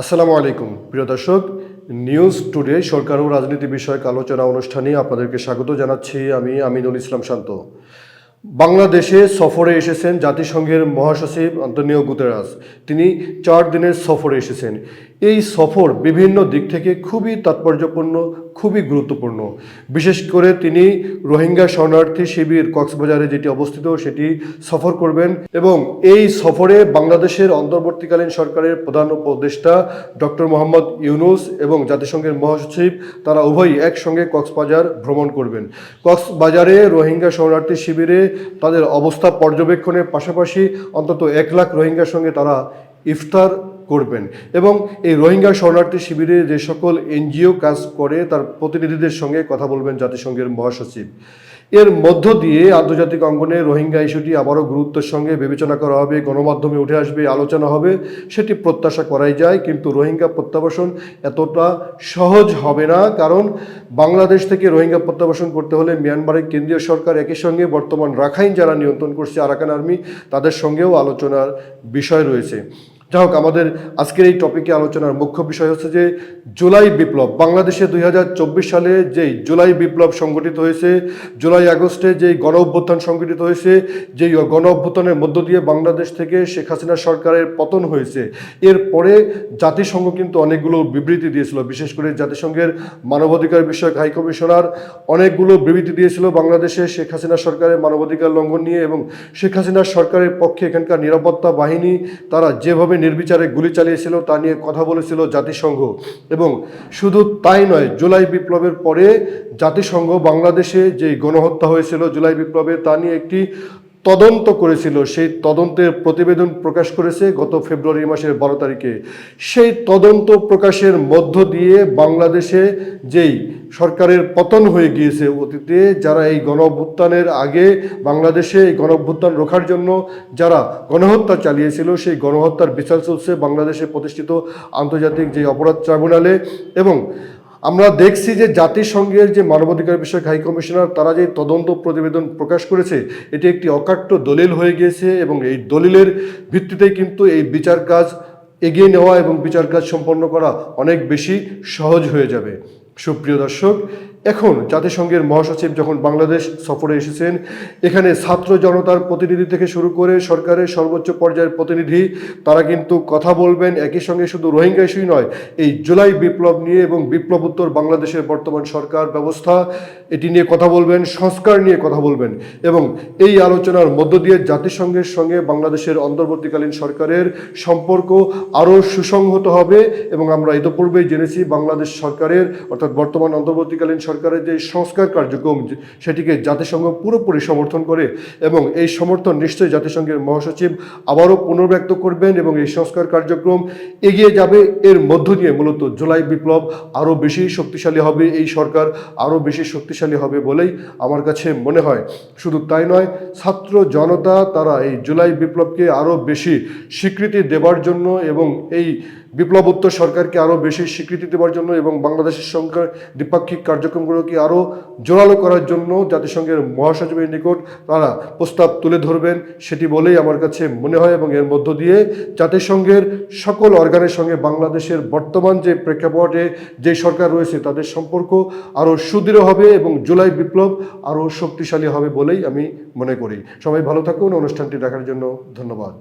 আসসালামু আলাইকুম। প্রিয় দর্শক নিউজ টুডে সরকার ও রাজনীতি বিষয়ক আলোচনা অনুষ্ঠানে আপনাদেরকে স্বাগত জানাচ্ছি আমি আমিনুল ইসলাম শান্ত। বাংলাদেশে সফরে এসেছেন জাতিসংঘের মহাসচিব আন্তনিও গুতেরাস। তিনি চার দিনের সফরে এসেছেন। এই সফর বিভিন্ন দিক থেকে খুবই তাৎপর্যপূর্ণ খুবই গুরুত্বপূর্ণ। বিশেষ করে তিনি রোহিঙ্গা শরণার্থী শিবির কক্সবাজারে যেটি অবস্থিত, সেটি সফর করবেন এবং এই সফরে বাংলাদেশের অন্তর্বর্তীকালীন সরকারের প্রধান উপদেষ্টা ডক্টর মোহাম্মদ ইউনুস এবং জাতিসংঘের মহাসচিব, তারা উভয়ই একসঙ্গে কক্সবাজার ভ্রমণ করবেন। কক্সবাজারে রোহিঙ্গা শরণার্থী শিবিরে তাদের অবস্থা পর্যবেক্ষণের পাশাপাশি অন্তত এক লাখ রোহিঙ্গার সঙ্গে তারা ইফতার করবেন। এবং এই রোহিঙ্গা শরণার্থী শিবিরে যে সকল এনজিও কাজ করে, তার প্রতিনিধিদের সঙ্গে কথা বলবেন জাতিসংঘের মহাসচিব। এর মধ্য দিয়ে আন্তর্জাতিক অঙ্গনে রোহিঙ্গা ইস্যুটি আবারও গুরুত্বের সঙ্গে বিবেচনা করা হবে, গণমাধ্যমে উঠে আসবে, আলোচনা হবে, সেটি প্রত্যাশা করাই যায়। কিন্তু রোহিঙ্গা প্রত্যাবাসন এতটা সহজ হবে না, কারণ বাংলাদেশ থেকে রোহিঙ্গা প্রত্যাবাসন করতে হলে মিয়ানমারের কেন্দ্রীয় সরকার একই সঙ্গে বর্তমান রাখাইন যারা নিয়ন্ত্রণ করছে, আরাকান আর্মি, তাদের সঙ্গেও আলোচনার বিষয় রয়েছে। যাই হোক, আমাদের আজকের এই টপিকে আলোচনার মুখ্য বিষয় হচ্ছে যে জুলাই বিপ্লব। বাংলাদেশে দুই হাজার চব্বিশ সালে যেই জুলাই বিপ্লব সংগঠিত হয়েছে, জুলাই আগস্টে যেই গণ অভ্যুত্থান সংগঠিত হয়েছে, যেই গণ অভ্যুত্থানের মধ্য দিয়ে বাংলাদেশ থেকে শেখ হাসিনা সরকারের পতন হয়েছে, এরপরে জাতিসংঘ কিন্তু অনেকগুলো বিবৃতি দিয়েছিল। বিশেষ করে জাতিসংঘের মানবাধিকার বিষয়ক হাই কমিশনার অনেকগুলো বিবৃতি দিয়েছিল বাংলাদেশে শেখ হাসিনা সরকারের মানবাধিকার লঙ্ঘন নিয়ে এবং শেখ হাসিনা সরকারের পক্ষে এখানকার নিরাপত্তা বাহিনী, তারা যেভাবে নির্বিচারে গুলি চালিয়েছিল, তা নিয়ে কথা বলেছিল জাতিসংঘ। এবং শুধু তাই নয়, জুলাই বিপ্লবের পরে জাতিসংঘ বাংলাদেশে যে গণহত্যা হয়েছিল জুলাই বিপ্লবে, তা নিয়ে একটি তদন্ত করেছিল, সেই তদন্তের প্রতিবেদন প্রকাশ করেছে গত ফেব্রুয়ারি মাসের বারো তারিখে। সেই তদন্ত প্রকাশের মধ্য দিয়ে বাংলাদেশে যেই সরকারের পতন হয়ে গিয়েছে অতীতে, যারা এই গণ অভ্যুত্থানের আগে বাংলাদেশে এই গণ অভ্যুত্থান রোখার জন্য যারা গণহত্যা চালিয়েছিল, সেই গণহত্যার বিচার চলছে বাংলাদেশে প্রতিষ্ঠিত আন্তর্জাতিক যে অপরাধ ট্রাইব্যুনালে এবং আমরা দেখছি যে জাতিসংঘের যে মানবাধিকার বিষয়ক হাই কমিশনার, তারা যে তদন্ত প্রতিবেদন প্রকাশ করেছে, এটি একটি অকাট্য দলিল হয়ে গিয়েছে এবং এই দলিলের ভিত্তিতে কিন্তু এই বিচার কাজ এগিয়ে নেওয়া এবং বিচার কাজ সম্পন্ন করা অনেক বেশি সহজ হয়ে যাবে। সুপ্রিয় দর্শক এখন জাতিসংঘের মহাসচিব যখন বাংলাদেশ সফরে এসেছেন, এখানে ছাত্র জনতার প্রতিনিধি থেকে শুরু করে সরকারের সর্বোচ্চ পর্যায়ের প্রতিনিধি, তারা কিন্তু কথা বলবেন, একই সঙ্গে শুধু রোহিঙ্গা ইস্যুই নয়, এই জুলাই বিপ্লব নিয়ে এবং বিপ্লব উত্তর বাংলাদেশের বর্তমান সরকার ব্যবস্থা, এটি নিয়ে কথা বলবেন, সংস্কার নিয়ে কথা বলবেন এবং এই আলোচনার মধ্য দিয়ে জাতিসংঘের সঙ্গে বাংলাদেশের অন্তর্বর্তীকালীন সরকারের সম্পর্ক আরও সুসংহত হবে এবং আমরা ইতিপূর্বেই জেনেছি বাংলাদেশ সরকারের, অর্থাৎ বর্তমান অন্তর্বর্তীকালীন সরকারের যে সংস্কার কার্যক্রম সেটিকে জাতিসংঘ পুরোপুরি সমর্থন করে এবং এই সমর্থন নিশ্চয়ই জাতিসংঘের মহাসচিব আবারও পুনর্ব্যক্ত করবেন এবং এই সংস্কার কার্যক্রম এগিয়ে যাবে। এর মধ্য দিয়ে মূলত জুলাই বিপ্লব আরও বেশি শক্তিশালী হবে, এই সরকার আরও বেশি শক্তিশালী হবে বলেই আমার কাছে মনে হয়। শুধু তাই নয়, ছাত্র জনতা তারা এই জুলাই বিপ্লবকে আরও বেশি স্বীকৃতি দেবার জন্য এবং এই বিপ্লবোত্তর সরকারকে আরও বেশি স্বীকৃতি দেওয়ার জন্য এবং বাংলাদেশের সঙ্গে দ্বিপাক্ষিক কার্যক্রমগুলোকে আরও জোরালো করার জন্য জাতিসংঘের মহাসচিবের নিকট তারা প্রস্তাব তুলে ধরবেন, সেটি বলেই আমার কাছে মনে হয় এবং এর মধ্য দিয়ে জাতিসংঘের সকল অর্গানের সঙ্গে বাংলাদেশের বর্তমান যে প্রেক্ষাপটে যে সরকার রয়েছে তাদের সম্পর্ক আরও সুদৃঢ় হবে এবং জুলাই বিপ্লব আরও শক্তিশালী হবে বলেই আমি মনে করি। সবাই ভালো থাকুন, অনুষ্ঠানটি দেখার জন্য ধন্যবাদ।